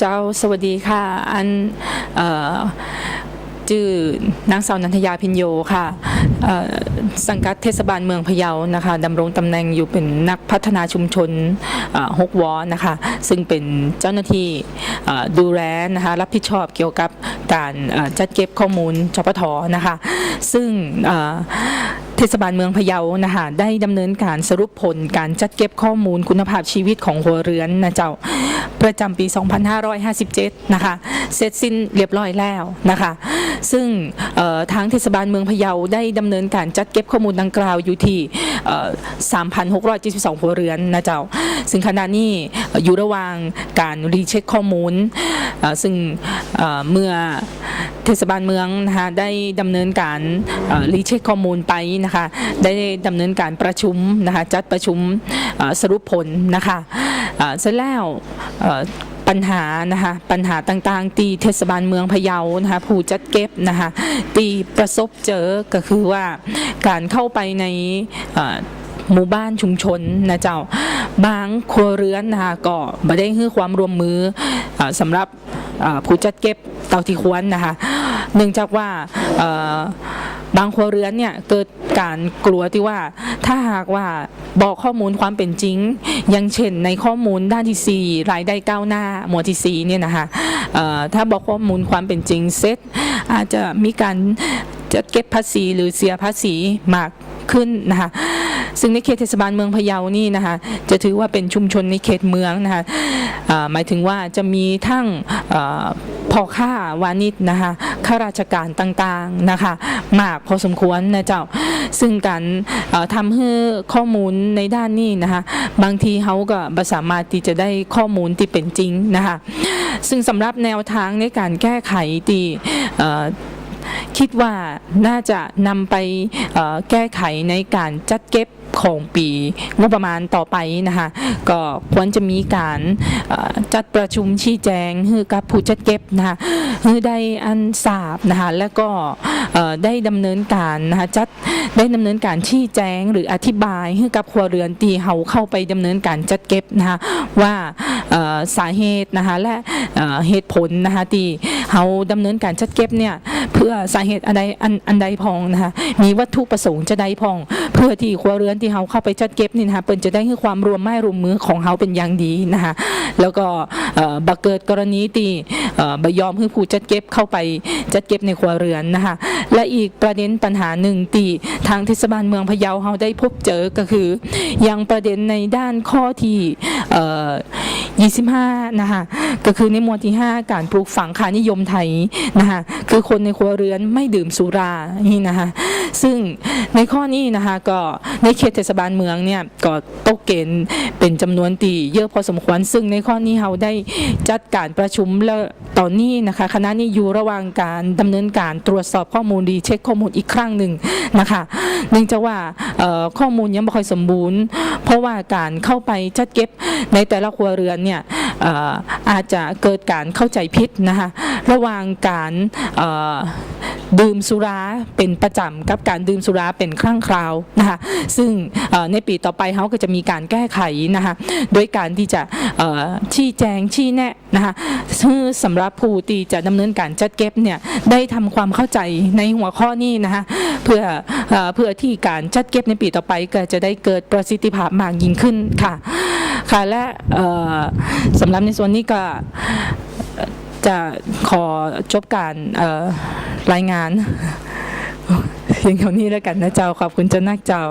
เจ้าสวัสดีค่ะ อันเอ่อชื่อนางสาวนันทยาพินโยค่ะสังกัดเทศบาลเมืองพะเยานะคะดำรงตำแหน่งอยู่เป็นนักพัฒนาชุมชนฮกวอนะคะซึ่งเป็นเจ้าหน้าที่ดูแลนะคะรับผิดชอบเกี่ยวกับการจัดเก็บข้อมูลชปทนะคะ ซึ่ง เทศบาลเมืองพะเยานะคะได้ดำเนินการสรุปผลการจัดเก็บข้อมูลคุณภาพชีวิตของหัวเรือนนะเจ้าประจำปี 2557 นะคะ เสร็จสิ้นเรียบร้อยแล้วนะคะ ซึ่งทางเทศบาลเมืองพะเยาได้ดำเนินการจัดเก็บข้อมูลดังกล่าวอยู่ที่ 3,672หัวเรือนนะเจ้า ซึ่งขณะนี้อยู่ระหว่างการรีเช็คข้อมูล ซึ่งเมื่อเทศบาลเมืองนะคะได้ดำเนินการรีเช็คข้อมูลไปนะคะได้ดำเนินการประชุมนะคะจัดประชุมสรุปผลนะคะเสร็จแล้วปัญหานะคะปัญหาต่างๆที่เทศบาลเมืองพะเยานะคะผู้จัดเก็บนะคะที่ประสบเจอก็คือว่าการเข้าไปในหมู่บ้านชุมชนนะเจ้าบางครัวเรือนนะคะก็บ่ได้ให้ความร่วมมืออสำหรับผู้จัดเก็บเตาที่ควรนะคะเนื่องจากว่าางครัวเรือนเนี่ยเกิดการกลัวที่ว่าถ้าหากว่าบอกข้อมูลความเป็นจริงย่างเช่นในข้อมูลด้านที่ 4 รายได้ก้าวหน้าหมวดที่4เนี่ยนะคะถ้าบอกข้อมูลความเป็นจริงเสร็จอาจจะมีการจัดเก็บภาษีหรือเสียภาษีมากขึ้นนะคะซึ่งในเขตเทศบาลเมืองพะเยานี่นะคะจะถือว่าเป็นชุมชนในเขตเมืองนะคะหมายถึงว่าจะมีทั้ง พ่อค้าวานิชนะคะข้าราชการต่างๆนะคะมากพอสมควรนะเจ้าซึ่งการทำให้ข้อมูลในด้านนี้นะคะบางทีเขาก็บสามารถที่จะได้ข้อมูลที่เป็นจริงนะคะซึ่งสำหรับแนวทางในการแก้ไขที่คิดว่าน่าจะนำไปแก้ไขในการจัดเก็บ ของปีงบประมาณต่อไปนะคะก็ควรจะมีการจัดประชุมชี้แจงให้กับผู้จัดเก็บนะคะให้ได้อันทราบนะคะแล้วก็ได้ดำเนินการนะคะจัดได้ดำเนินการชี้แจงหรืออธิบายให้กับครัวเรือนที่เขาเข้าไปดำเนินการจัดเก็บนะคะว่าสาเหตุนะคะและเหตุผลนะคะที่เขาดำเนินการจัดเก็บเนี่ยเพื่อสาเหตุอันใดอันใดพองนะคะมีวัตถุประสงค์จะใดพอง พื่อที่ครัวเรือนที่เขาเข้าไปจัดเก็บนี่นะคะเปิ้นจะได้ให้ความรวมไม้รวมมือของเขาเป็นอย่างดีนะคะแล้วก็บักเกิดกรณีที่บยอมให้ผู้จัดเก็บเข้าไปจัดเก็บในครัวเรือนนะคะและอีกประเด็นปัญหาหนึ่งที่ทางเทศบาลเมืองพะเยาเขาได้พบเจอก็คือ ยังประเด็นในด้านข้อที่ 25นะคะก็คือในหมวดที่ 5 การปลูกฝังค่านิยมไทยนะคะคือคนในครัวเรือนไม่ดื่มสุรานี่นะคะซึ่งในข้อนี้นะคะก็ในเขตเทศบาลเมืองเนี่ยก็ตกเกณฑ์เป็นจำนวนตีเยอะพอสมควร ซึ่งในข้อนี้เราได้จัดการประชุมแล้วตอนนี้นะคะคณะนี้อยู่ระหว่างการดำเนินการตรวจสอบข้อมูลดีเช็คข้อมูลอีกครั้งหนึ่งนะคะเนื่องจากว่าข้อมูลยังไม่ค่อยสมบูรณ์ เพราะว่าการเข้าไปจัดเก็บในแต่ละครัวเรือนเนี่ยเอ่ออาจจะเกิดการเข้าใจผิดนะคะระหว่างการดื่มสุราเป็นประจำกับการดื่มสุราเป็นครั้งคราวนะคะซึ่งในปีต่อไปเขาก็จะมีการแก้ไขนะคะโดยการที่จะชี้แจงชี้แนะนะคะซึ่งสำหรับผู้ที่จะดำเนินการจัดเก็บเนี่ยได้ทำความเข้าใจในหัวข้อนี้นะคะเพื่อเอ่อเพื่อที่การจัดเก็บในปีต่อไปก็จะได้เกิดประสิทธิภาพมากยิ่งขึ้นค่ะ ค่ะและสำหรับในส่วนนี้ก็จะขอจบการรายงานเพียงเท่านี้แล้วกันนะเจ้าขอบคุณเจ้านักเจ้า